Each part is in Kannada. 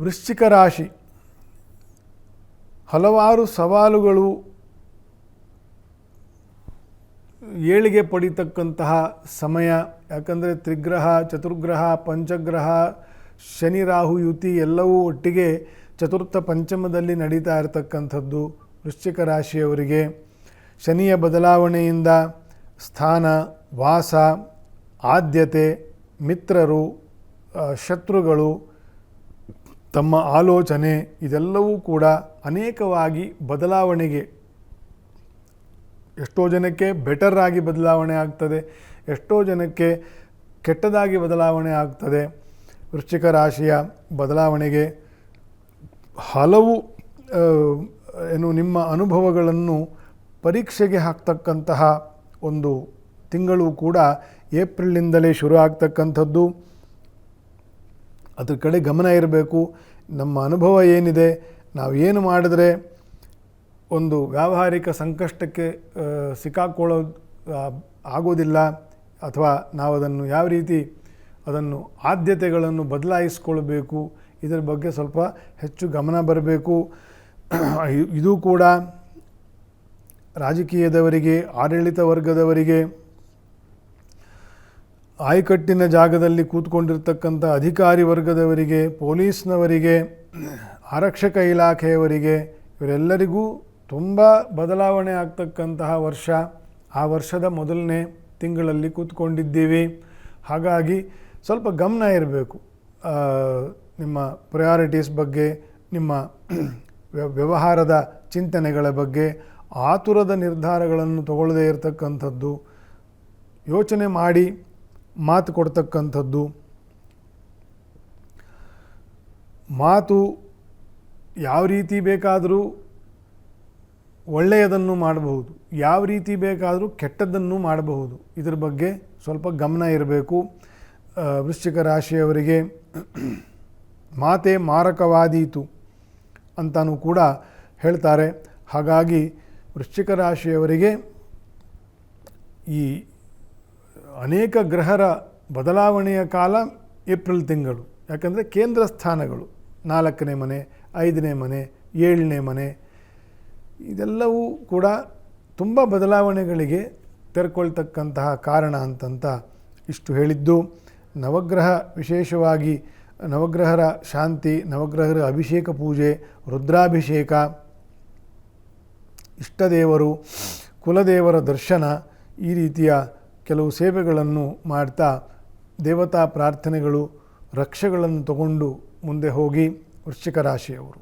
ವೃಶ್ಚಿಕ ರಾಶಿ. ಹಲವಾರು ಸವಾಲುಗಳು ಏಳಿಗೆ ಪಡಿತಕ್ಕಂತಹ ಸಮಯ. ಯಾಕಂದರೆ ತ್ರಿಗ್ರಹ, ಚತುರ್ಗ್ರಹ, ಪಂಚಗ್ರಹ, ಶನಿ, ರಾಹು, ಯುತಿ ಎಲ್ಲವೂ ಒಟ್ಟಿಗೆ ಚತುರ್ಥ ಪಂಚಮದಲ್ಲಿ ನಡೀತಾ ಇರತಕ್ಕಂಥದ್ದು ವೃಶ್ಚಿಕ ರಾಶಿಯವರಿಗೆ. ಶನಿಯ ಬದಲಾವಣೆಯಿಂದ ಸ್ಥಾನ, ವಾಸ, ಆದ್ಯತೆ, ಮಿತ್ರರು ಶತ್ರುಗಳು ತಮ್ಮ ಆಲೋಚನೆ ಇದೆಲ್ಲವೂ ಕೂಡ ಅನೇಕವಾಗಿ ಬದಲಾವಣೆಗೆ ಎಷ್ಟೋ ಜನಕ್ಕೆ ಬೆಟರ್ ಆಗಿ ಬದಲಾವಣೆ ಆಗ್ತದೆ, ಎಷ್ಟೋ ಜನಕ್ಕೆ ಕೆಟ್ಟದಾಗಿ ಬದಲಾವಣೆ ಆಗ್ತದೆ. ವೃಶ್ಚಿಕ ರಾಶಿಯ ಬದಲಾವಣೆಗೆ ಹಲವು ಏನು ನಿಮ್ಮ ಅನುಭವಗಳನ್ನು ಪರೀಕ್ಷೆಗೆ ಹಾಕ್ತಕ್ಕಂತಹ ಒಂದು ತಿಂಗಳು ಕೂಡ ಏಪ್ರಿಲಿಂದಲೇ ಶುರು ಆಗ್ತಕ್ಕಂಥದ್ದು. ಅದ್ರ ಕಡೆ ಗಮನ ಇರಬೇಕು. ನಮ್ಮ ಅನುಭವ ಏನಿದೆ, ನಾವು ಏನು ಮಾಡಿದ್ರೆ ಒಂದು ವ್ಯಾವಹಾರಿಕ ಸಂಕಷ್ಟಕ್ಕೆ ಸಿಕ್ಕಾಕೊಳ್ಳೋ ಆಗೋದಿಲ್ಲ, ಅಥವಾ ನಾವು ಅದನ್ನು ಯಾವ ರೀತಿ ಅದನ್ನು ಆದ್ಯತೆಗಳನ್ನು ಬದಲಾಯಿಸ್ಕೊಳ್ಬೇಕು, ಇದರ ಬಗ್ಗೆ ಸ್ವಲ್ಪ ಹೆಚ್ಚು ಗಮನ ಬರಬೇಕು. ಇದು ಕೂಡ ರಾಜಕೀಯದವರಿಗೆ, ಆಡಳಿತ ವರ್ಗದವರಿಗೆ ಆಯಕಟ್ಟಿನ ಜಾಗದಲ್ಲಿ ಕೂತ್ಕೊಂಡಿರ್ತಕ್ಕಂಥ ಅಧಿಕಾರಿ ವರ್ಗದವರಿಗೆ, ಪೊಲೀಸ್ನವರಿಗೆ, ಆರಕ್ಷಕ ಇಲಾಖೆಯವರಿಗೆ ಇವರೆಲ್ಲರಿಗೂ ತುಂಬ ಬದಲಾವಣೆ ಆಗ್ತಕ್ಕಂತಹ ವರ್ಷ. ಆ ವರ್ಷದ ಮೊದಲನೇ ತಿಂಗಳಲ್ಲಿ ಕೂತ್ಕೊಂಡಿದ್ದೀವಿ. ಹಾಗಾಗಿ ಸ್ವಲ್ಪ ಗಮನ ಇರಬೇಕು. ನಿಮ್ಮ ಪ್ರಯಾರಿಟೀಸ್ ಬಗ್ಗೆ, ನಿಮ್ಮ ವ್ಯ- ವ್ಯವಹಾರದ ಚಿಂತನೆಗಳ ಬಗ್ಗೆ, ಆತುರದ ನಿರ್ಧಾರಗಳನ್ನು ತಗೊಳ್ಳದೇ ಇರತಕ್ಕಂಥದ್ದು ಯೋಚನೆ ಮಾಡಿ. ಮಾತು ಕೊಡ್ತಕ್ಕಂಥದ್ದು. ಮಾತು ಯಾವ ರೀತಿ ಬೇಕಾದರೂ ಒಳ್ಳೆಯದನ್ನು ಮಾಡಬಹುದು, ಯಾವ ರೀತಿ ಬೇಕಾದರೂ ಕೆಟ್ಟದ್ದನ್ನು ಮಾಡಬಹುದು. ಇದರ ಬಗ್ಗೆ ಸ್ವಲ್ಪ ಗಮನ ಇರಬೇಕು. ವೃಶ್ಚಿಕ ರಾಶಿಯವರಿಗೆ ಮಾತೆ ಮಾರಕವಾದೀತು ಅಂತಲೂ ಕೂಡ ಹೇಳ್ತಾರೆ. ಹಾಗಾಗಿ ವೃಶ್ಚಿಕ ರಾಶಿಯವರಿಗೆ ಈ ಅನೇಕ ಗ್ರಹರ ಬದಲಾವಣೆಯ ಕಾಲ ಏಪ್ರಿಲ್ ತಿಂಗಳು. ಯಾಕಂದರೆ ಕೇಂದ್ರ ಸ್ಥಾನಗಳು. ನಾಲ್ಕನೇ ಮನೆ, ಐದನೇ ಮನೆ, ಏಳನೇ ಮನೆ. ಇದೆಲ್ಲವೂ ಕೂಡ ತುಂಬ ಬದಲಾವಣೆಗಳಿಗೆ ತೆರ್ಕೊಳ್ತಕ್ಕಂತಹ ಕಾರಣ ಅಂತಂತ ಇಷ್ಟು ಹೇಳಿದ್ದು. ನವಗ್ರಹ ವಿಶೇಷವಾಗಿ ನವಗ್ರಹರ ಶಾಂತಿ, ನವಗ್ರಹರ ಅಭಿಷೇಕ ಪೂಜೆ, ರುದ್ರಾಭಿಷೇಕ, ಇಷ್ಟದೇವರು ಕುಲದೇವರ ದರ್ಶನ ಈ ರೀತಿಯ ಕೆಲವು ಸೇವೆಗಳನ್ನು ಮಾಡ್ತಾ ದೇವತಾ ಪ್ರಾರ್ಥನೆಗಳು ರಕ್ಷೆಗಳನ್ನು ತಗೊಂಡು ಮುಂದೆ ಹೋಗಿ ವೃಶ್ಚಿಕ ರಾಶಿಯವರು.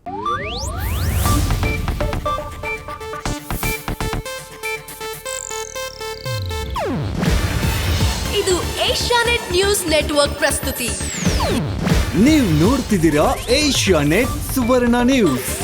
ಇದು ಏಷ್ಯಾನೆಟ್ ನ್ಯೂಸ್ ನೆಟ್ವರ್ಕ್ ಪ್ರಸ್ತುತಿ. ನೀವು ನೋಡ್ತಿದ್ದೀರಾ ಏಷ್ಯಾ ನೆಟ್ ಸುವರ್ಣ ನ್ಯೂಸ್.